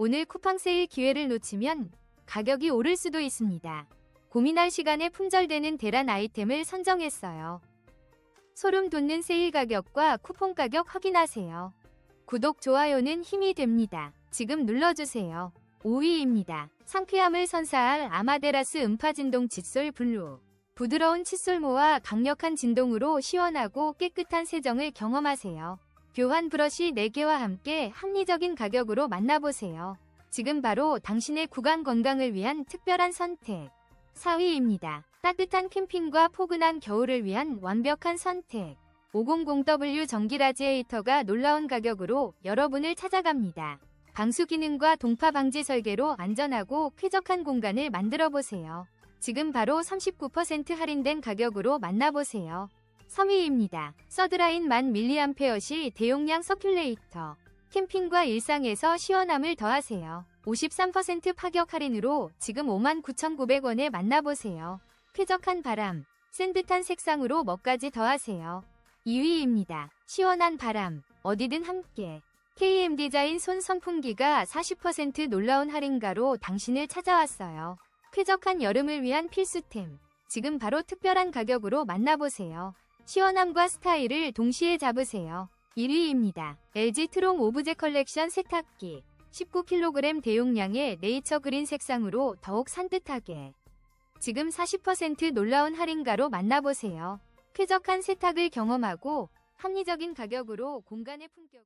오늘 쿠팡 세일 기회를 놓치면 가격이 오를 수도 있습니다. 고민할 시간에 품절되는 대란 아이템을 선정했어요. 소름 돋는 세일 가격과 쿠폰 가격 확인하세요. 구독, 좋아요는 힘이 됩니다. 지금 눌러주세요. 5위입니다. 상쾌함을 선사할 아마데라스 음파 진동 칫솔 블루. 부드러운 칫솔모와 강력한 진동으로 시원하고 깨끗한 세정을 경험하세요. 교환 브러쉬 4개와 함께 합리적인 가격으로 만나보세요. 지금 바로 당신의 구강 건강을 위한 특별한 선택. 4위입니다. 따뜻한 캠핑과 포근한 겨울을 위한 완벽한 선택. 500W 전기 라지에이터가 놀라운 가격으로 여러분을 찾아갑니다. 방수 기능과 동파 방지 설계로 안전하고 쾌적한 공간을 만들어 보세요. 지금 바로 39% 할인된 가격으로 만나보세요. 3위입니다. 서드라인 1000mAh 대용량 서큘레이터. 캠핑과 일상에서 시원함을 더하세요. 53% 파격 할인으로 지금 59,900원에 만나보세요. 쾌적한 바람, 센 듯한 색상으로 뭐까지 더하세요. 2위입니다. 시원한 바람, 어디든 함께. KM 디자인 손 선풍기가 40% 놀라운 할인가로 당신을 찾아왔어요. 쾌적한 여름을 위한 필수템. 지금 바로 특별한 가격으로 만나보세요. 시원함과 스타일을 동시에 잡으세요. 1위입니다. LG 트롱 오브제 컬렉션 세탁기. 19kg 대용량의 네이처 그린 색상으로 더욱 산뜻하게. 지금 40% 놀라운 할인가로 만나보세요. 쾌적한 세탁을 경험하고 합리적인 가격으로 공간의 품격.